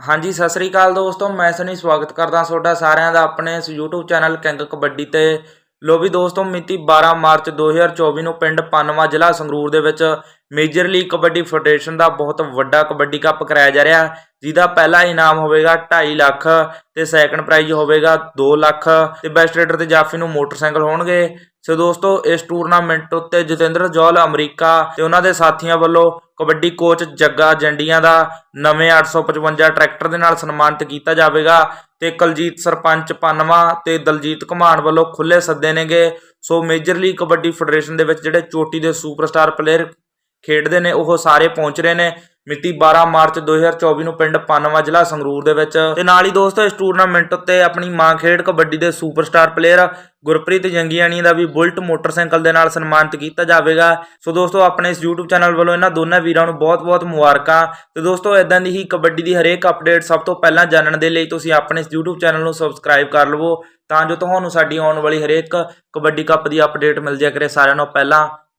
ਹਾਂਜੀ, ਸਤਿ ਸ੍ਰੀ ਅਕਾਲ ਦੋਸਤੋ, ਮੈਂ ਸਨੀ ਸਵਾਗਤ ਕਰਦਾ ਤੁਹਾਡਾ ਸਾਰਿਆਂ ਦਾ ਆਪਣੇ ਇਸ YouTube ਚੈਨਲ ਕਿੰਗ ਕਬੱਡੀ ਤੇ। ਲੋ ਵੀ ਦੋਸਤੋ, ਮਿਤੀ 12 ਮਾਰਚ 2024 ਨੂੰ ਪਿੰਡ ਪਨਵਾ ਜ਼ਿਲ੍ਹਾ ਸੰਗਰੂਰ ਦੇ ਵਿੱਚ ਮੇਜਰ ਲੀਗ ਕਬੱਡੀ ਫੈਡਰੇਸ਼ਨ ਦਾ ਬਹੁਤ ਵੱਡਾ ਕਬੱਡੀ ਕੱਪ ਕਰਾਇਆ ਜਾ ਰਿਹਾ। ਜਿਹਦਾ ਪਹਿਲਾ ਇਨਾਮ ਹੋਵੇਗਾ 2.5 ਲੱਖ ਤੇ ਸੈਕੰਡ ਪ੍ਰਾਈਜ਼ ਹੋਵੇਗਾ 2 ਲੱਖ ਤੇ ਬੈਸਟ ਰੇਡਰ ਤੇ ਜਾਫੀ ਨੂੰ ਮੋਟਰਸਾਈਕਲ ਹੋਣਗੇ। ਸੋ ਦੋਸਤੋ, ਇਸ ਟੂਰਨਾਮੈਂਟ ਉੱਤੇ ਜਤਿੰਦਰ ਜੌਲ ਅਮਰੀਕਾ ਤੇ ਉਹਨਾਂ ਦੇ ਸਾਥੀਆਂ ਵੱਲੋਂ ਕਬੱਡੀ ਕੋਚ ਜੱਗਾ ਜੰਡੀਆਂ ਦਾ ਨਵੇਂ 855 ਟਰੈਕਟਰ ਦੇ ਨਾਲ ਸਨਮਾਨਿਤ ਕੀਤਾ ਜਾਵੇਗਾ ਤੇ ਕਲਜੀਤ ਸਰਪੰਚ ਪਨਵਾ ਤੇ ਦਲਜੀਤ ਘਮਾਣ ਵੱਲੋਂ ਖੁੱਲੇ ਸੱਦੇ ਨੇਗੇ। So major league kabaddi federation ਦੇ ਵਿੱਚ ਜਿਹੜੇ ਚੋਟੀ ਦੇ ਸੁਪਰਸਟਾਰ ਪਲੇਅਰ ਖੇਡਦੇ ਨੇ, ਉਹ ਸਾਰੇ ਪਹੁੰਚ ਰਹੇ ਨੇ। ਮਿਤੀ 12 ਮਾਰਚ 2024 ਨੂੰ ਪਿੰਡ ਪਨਵਾ ਜ਼ਿਲ੍ਹਾ ਸੰਗਰੂਰ ਦੇ ਵਿੱਚ। ਤੇ ਨਾਲ ਹੀ ਦੋਸਤੋ, ਇਸ ਟੂਰਨਾਮੈਂਟ ਉੱਤੇ ਆਪਣੀ ਮਾਂ ਖੇਡ ਕਬੱਡੀ ਦੇ ਸੁਪਰਸਟਾਰ ਪਲੇਅਰ ਗੁਰਪ੍ਰੀਤ ਜੰਗੀਆਣੀ ਦਾ ਵੀ ਬੁਲਟ ਮੋਟਰਸਾਈਕਲ ਦੇ ਨਾਲ ਸਨਮਾਨਿਤ ਕੀਤਾ ਜਾਵੇਗਾ। ਸੋ ਦੋਸਤੋ, ਆਪਣੇ ਇਸ YouTube ਚੈਨਲ ਵੱਲੋਂ ਇਹਨਾਂ ਦੋਨਾਂ ਵੀਰਾਂ ਨੂੰ ਬਹੁਤ-ਬਹੁਤ ਮੁਬਾਰਕਾਂ। ਤੇ ਦੋਸਤੋ ਇਦਾਂ ਦੀ ਹੀ ਕਬੱਡੀ ਦੀ ਹਰੇਕ ਅਪਡੇਟ ਸਭ ਤੋਂ ਪਹਿਲਾਂ ਜਾਣਨ ਦੇ ਲਈ ਤੁਸੀਂ ਆਪਣੇ ਇਸ YouTube ਚੈਨਲ ਨੂੰ ਸਬਸਕ੍ਰਾਈਬ ਕਰ ਲਵੋ। ਤਾਂ ਜੋ ਤੁਹਾਨੂੰ ਸਾਡੀ ਆਉਣ ਵਾਲੀ ਹਰੇਕ ਕਬੱਡੀ ਕੱਪ ਦੀ ਅਪਡੇਟ ਮਿਲ ਜਾਇਆ ਕਰੇ। ਸਾਰਿਆਂ ਨੂੰ ਪਹਿਲਾਂ